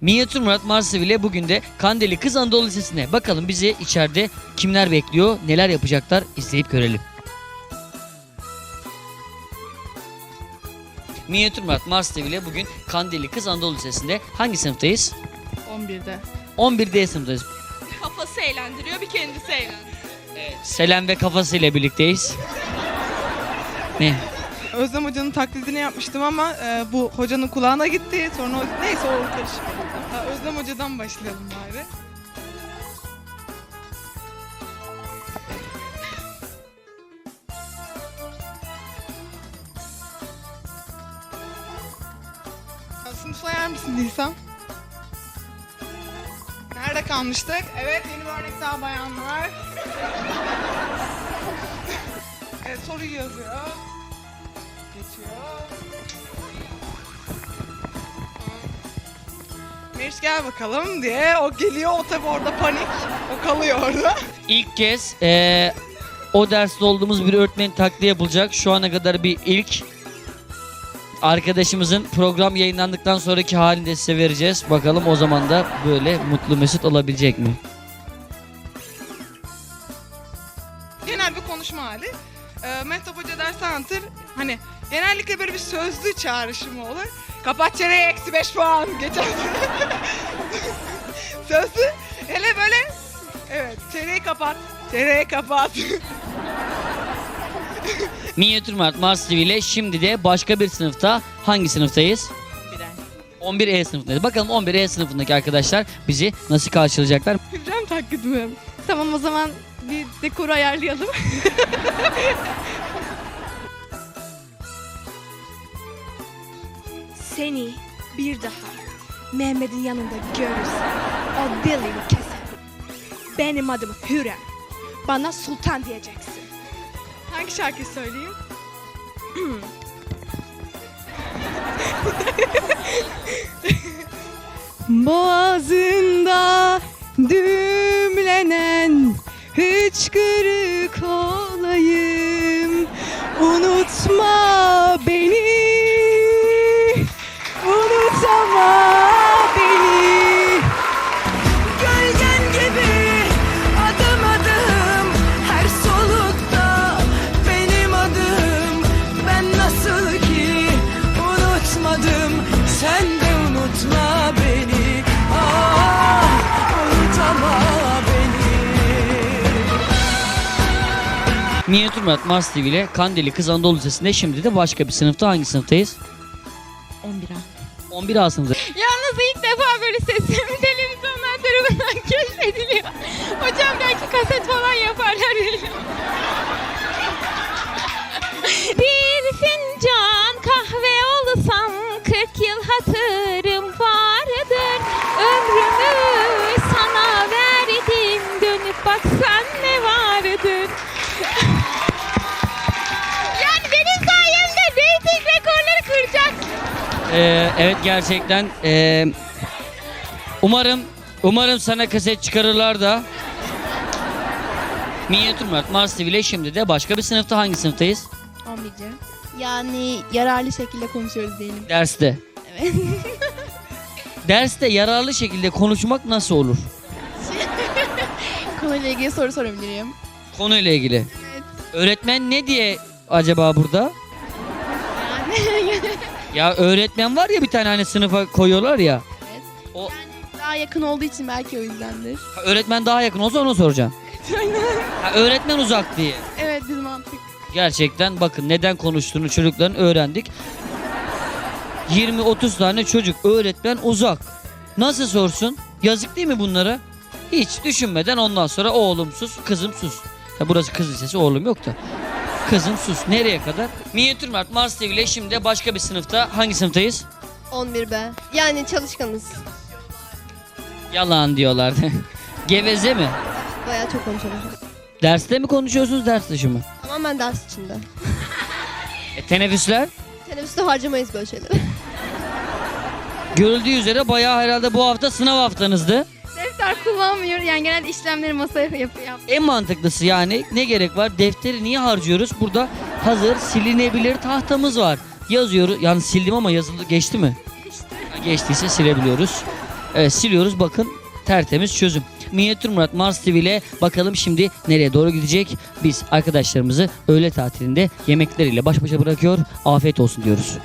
Minyatür Murat Marsiv ile bugün de Kandili Kız Anadolu Lisesi'ne. Bakalım bizi içeride kimler bekliyor, neler yapacaklar izleyip görelim. Minyatür Murat Marsiv ile bugün Kandili Kız Anadolu Lisesi'nde hangi sınıftayız? 11'de. 11D sınıftayız. Kafası eğlendiriyor, bir kendisi eğlendiriyor. Selen ve kafasıyla birlikteyiz. Ne? Özlem Hoca'nın taklidini yapmıştım ama e, bu hocanın kulağına gitti. Sonra o- neyse o karışık. Özlem Hoca'dan başlayalım bari. Ya, Sınıf sayar mısın Nisan? Nerede kalmıştık? Evet yeni bir örnek daha bayanlar. evet soruyu yazıyor. Meriç gel bakalım diye o geliyor o tabi orada panik. O kalıyor orada. İlk kez eee, o derste olduğumuz bir öğretmenin taklidi yapılacak. Şu ana kadar bir ilk. Arkadaşımızın program yayınlandıktan sonraki halini de size vereceğiz. Bakalım o zaman da böyle mutlu mesut olabilecek mi? Anlatır. Hani genellikle böyle bir sözlü çağrışımı olur. Kapat çeneyi eksi 5 puan. Geçen Sözlü. Hele böyle evet çeneyi kapat. Çeneyi kapat. Minyatür Mart Mars TV ile şimdi de başka bir sınıfta hangi sınıftayız? 11E sınıftayız. Bakalım 11E sınıfındaki arkadaşlar bizi nasıl karşılayacaklar? Hürrem taklidimi. Tamam o zaman bir dekoru ayarlayalım. Seni bir daha Mehmet'in yanında görürsem o dilini keserim. Benim adım Hürrem. Bana sultan diyeceksin. Hangi şarkıyı söyleyeyim? Boğazında düğümlenen hıçkırık Minyatür Mart Mars TV ile Kandili Kız Anadolu Lisesi'nde şimdi de başka bir sınıfta hangi sınıftayız? 11'a. 11A sınıfı. Yalnız ilk defa böyle sesim televizyonlar tarafından keşfediliyor. Hocam belki kaset falan yaparlar. Bir fincan kahve olsam 40 yıl hatırım vardır. Ömrümü sana verdim dönüp baksan ne vardır. Ee, evet gerçekten ee, umarım umarım sana kaset çıkarırlar da Minyatür Mart Mars TV ile şimdi de başka bir sınıfta hangi sınıftayız? 11'ce. Yani yararlı şekilde konuşuyoruz diyelim. Derste. Evet. Derste yararlı şekilde konuşmak nasıl olur? Konuyla ilgili soru sorabilirim. Konuyla ilgili. Öğretmen ne diye acaba burada? Ya öğretmen var ya bir tane hani sınıfa koyuyorlar ya. Evet. O Daha yakın olduğu için belki o yüzdendir. ha, öğretmen daha yakın olsa onu soracağım. Ha, öğretmen uzak diye. Evet biz mantık. Gerçekten bakın neden konuştuğunu çocukların öğrendik. 20-30 tane çocuk öğretmen uzak. Nasıl sorsun? Yazık değil mi bunlara? Hiç düşünmeden ondan sonra oğlum sus, kızım sus. Ya burası kız lisesi oğlum yok da. Kızım sus. Nereye kadar? Minyatür Mart Mars TV ile şimdi de başka bir sınıfta. Hangi sınıftayız? 11B. Yani çalışkanız. Yalan diyorlardı. Geveze mi? Bayağı çok konuşuyoruz. Derste mi konuşuyorsunuz ders dışı mı? Tamamen ders içinde. E, teneffüsler? Teneffüste harcamayız böyle şeyleri. Görüldüğü üzere bayağı herhalde bu hafta sınav haftanızdı. Defter kullanmıyor. Yani genelde işlemleri masaya yapıyor. Yap. En mantıklısı yani ne gerek var? Defteri niye harcıyoruz? Burada hazır silinebilir tahtamız var. Yazıyoruz. Yani sildim ama yazılı geçti mi? Geçti. Geçtiyse silebiliyoruz. Evet, siliyoruz bakın tertemiz çözüm. Minyatür Murat Mars TV ile bakalım şimdi nereye doğru gidecek. Biz arkadaşlarımızı öğle tatilinde yemekleriyle baş başa bırakıyor. Afiyet olsun diyoruz.